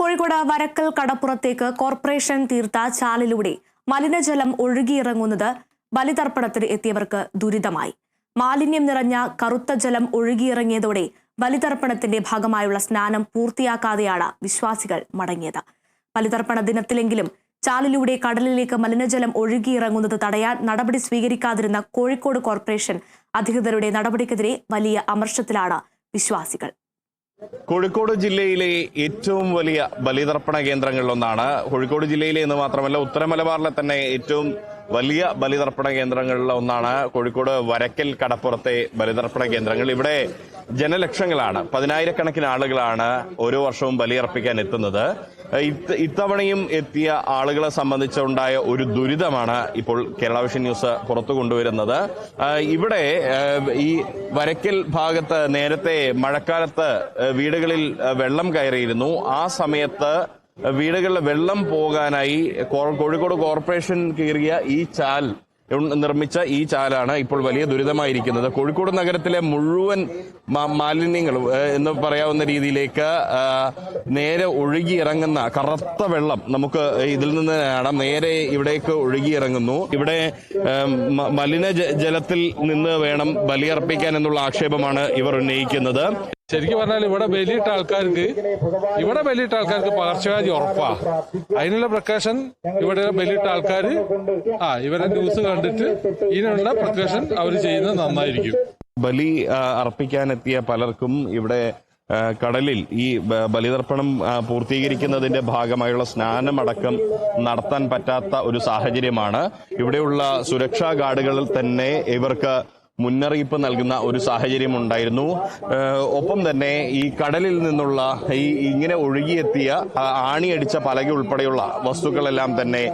Kozhikode Varakkal കടപ്പുറത്തേക്ക് corporation തീർത്ത ചാലിലൂടെ മലിനജലം ഒഴുകിയിറങ്ങുന്നത് ബലിതർപ്പണത്തിന് എത്തിയവർക്ക് ദുരിതമായി. മാലിന്യം നിറഞ്ഞ കറുത്ത ജലം ഒഴുകിയിറങ്ങിയതോടെ ബലിതർപ്പണത്തിന്റെ ഭാഗമായുള്ള സ്നാനം പൂർത്തിയാക്കാതെയാണ് വിശ്വാസികൾ മടങ്ങിയത്. ബലിതർപ്പണ ദിനത്തിലെങ്കിലും ചാലിലൂടെ കടലിലേക്ക് മലിനജലം ഒഴുകിയിറങ്ങുന്നത് തടയാൻ നടപടി സ്വീകരിക്കാതിരുന്ന കോഴിക്കോട് കോർപ്പറേഷൻ അധികൃതരുടെ നടപടിക്കെതിരെ വലിയ അമർഷത്തിലാണ് വിശ്വാസികൾ. കോഴിക്കോട് ജില്ലയിലെ ഏറ്റവും വലിയ ബലിതർപ്പണ കേന്ദ്രങ്ങളിലൊന്നാണ് കോഴിക്കോട് ജില്ലയിലെ എന്ന് മാത്രമല്ല ഉത്തര മലബാറിലെ തന്നെ ഏറ്റവും വലിയ ബലിതർപ്പണ കേന്ദ്രങ്ങളിൽ ഒന്നാണ് കോഴിക്കോട് വരക്കൽ കടപ്പുറത്തെ ബലിതർപ്പണ കേന്ദ്രങ്ങൾ. ഇവിടെ ജനലക്ഷങ്ങളാണ്. പതിനായിരക്കണക്കിന് ആളുകളാണ് ഓരോ വർഷവും ബലിയർപ്പിക്കാൻ എത്തുന്നത്. ഇത്ത- ഇത്തവണയും എത്തിയ ആളുകളെ സംബന്ധിച്ചുണ്ടായ ഒരു ദുരിതമാണ് ഇപ്പോൾ കേരള വിഷൻ ന്യൂസ് പുറത്തു കൊണ്ടുവരുന്നത്. ഇവിടെ ഈ വരക്കൽ ഭാഗത്ത് നേരത്തെ മഴക്കാലത്ത് വീടുകളിൽ വെള്ളം കയറിയിരുന്നു. ആ സമയത്ത് വീടുകളിൽ വെള്ളം പോകാനായി കോഴിക്കോട് കോർപ്പറേഷൻ കീറിയ ഈ ചാൽ നിർമ്മിച്ച ഈ ചാലാണ് ഇപ്പോൾ വലിയ ദുരിതമായിരിക്കുന്നത്. കോഴിക്കോട് നഗരത്തിലെ മുഴുവൻ മാലിന്യങ്ങൾ എന്ന് പറയാവുന്ന രീതിയിലേക്ക് നേരെ ഒഴുകി ഇറങ്ങുന്ന കറുത്ത വെള്ളം നമുക്ക് ഇതിൽ നിന്ന് കാണാം. നേരെ ഇവിടേക്ക് ഒഴുകി ഇറങ്ങുന്നു ഇവിടെ മലിന ജലത്തിൽ നിന്ന് വേണം ബലിയർപ്പിക്കാൻ എന്നുള്ള ആക്ഷേപമാണ് ഇവർ ഉന്നയിക്കുന്നത്. ശരിക്കും പറഞ്ഞാൽ ഇവിടെ ബലിയിട്ട ആൾക്കാർക്ക് ഇവിടെ ബലിയിട്ട ആൾക്കാർക്ക് പകർച്ചവ്യാധി ഉറപ്പാ. അതിനുള്ള പ്രക്കാഷൻ ഇവിടെ ബലിയിട്ട ആൾക്കാർ ആ ഇവരെ ന്യൂസ് കണ്ടിട്ട് ഇതിനുള്ള പ്രക്കാഷൻ അവർ ചെയ്യുന്നത് നന്നായിരിക്കും. ബലി അർപ്പിക്കാനെത്തിയ പലർക്കും ഇവിടെ കടലിൽ ഈ ബലിതർപ്പണം പൂർത്തീകരിക്കുന്നതിന്റെ ഭാഗമായുള്ള സ്നാനമടക്കം നടത്താൻ പറ്റാത്ത ഒരു സാഹചര്യമാണ്. ഇവിടെയുള്ള സുരക്ഷാ ഗാർഡുകളിൽ തന്നെ ഇവർക്ക് മുന്നറിയിപ്പ് നൽകുന്ന ഒരു സാഹചര്യം ഉണ്ടായിരുന്നു ഒപ്പം തന്നെ ഈ കടലിൽ നിന്നുള്ള ഈ ഇങ്ങനെ ഒഴുകിയെത്തിയ ആണിയടിച്ച പലക ഉൾപ്പെടെയുള്ള വസ്തുക്കളെല്ലാം തന്നെ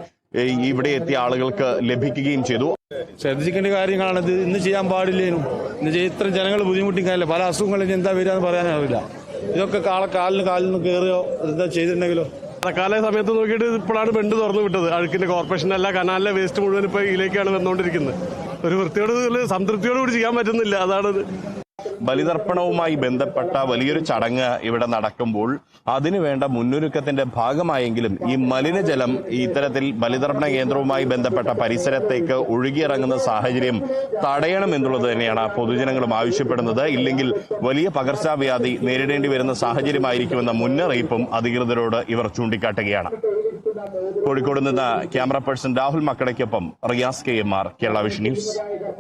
ഇവിടെ എത്തിയ ആളുകൾക്ക് ലഭിക്കുകയും ചെയ്തു. ശ്രദ്ധിക്കേണ്ട ഇത് ഇന്ന് ചെയ്യാൻ പാടില്ലേനും ഇന്ന് ഇത്ര ജനങ്ങൾ ബുദ്ധിമുട്ടിക്കാനില്ല? പല അസുഖങ്ങളും എന്താ വരിക എന്ന് പറയാനാവില്ല ഇതൊക്കെ കാളെ കാലിന് കാലിൽ നിന്ന് കയറുകയോ എന്താ ചെയ്തിട്ടുണ്ടെങ്കിലോ? മഴക്കാല സമയത്ത് നോക്കിയിട്ട് ഇപ്പോഴാണ് ബെണ്ട് തുറന്നു വിട്ടത്. അഴുക്കിന്റെ കോർപ്പറേഷൻ അല്ല കനാലിലെ വേസ്റ്റ് മുഴുവൻ ഇപ്പൊ ഇതിലേക്കാണ് വന്നുകൊണ്ടിരിക്കുന്നത്. ഒരു വൃത്തിയോട് ഇതിൽ സംതൃപ്തിയോട് കൂടി ചെയ്യാൻ പറ്റുന്നില്ല. അതാണത് ബലിതർപ്പണവുമായി ബന്ധപ്പെട്ട വലിയൊരു ചടങ്ങ് ഇവിടെ നടക്കുമ്പോൾ അതിനു വേണ്ട മുന്നൊരുക്കത്തിന്റെ ഭാഗമായെങ്കിലും ഈ മലിനജലം ഇത്തരത്തിൽ ബലിതർപ്പണ കേന്ദ്രവുമായി ബന്ധപ്പെട്ട പരിസരത്തേക്ക് ഒഴുകിയിറങ്ങുന്ന സാഹചര്യം തടയണം എന്നുള്ളത് തന്നെയാണ് പൊതുജനങ്ങളും ആവശ്യപ്പെടുന്നത്. ഇല്ലെങ്കിൽ വലിയ പകർച്ചവ്യാധി നേരിടേണ്ടി വരുന്ന സാഹചര്യമായിരിക്കുമെന്ന മുന്നറിയിപ്പും അധികൃതരോട് ഇവർ ചൂണ്ടിക്കാട്ടുകയാണ്. കോഴിക്കോട് നിന്ന് camera person Rahul മക്കടയ്ക്കൊപ്പം Riyas K M R Kerala vision news.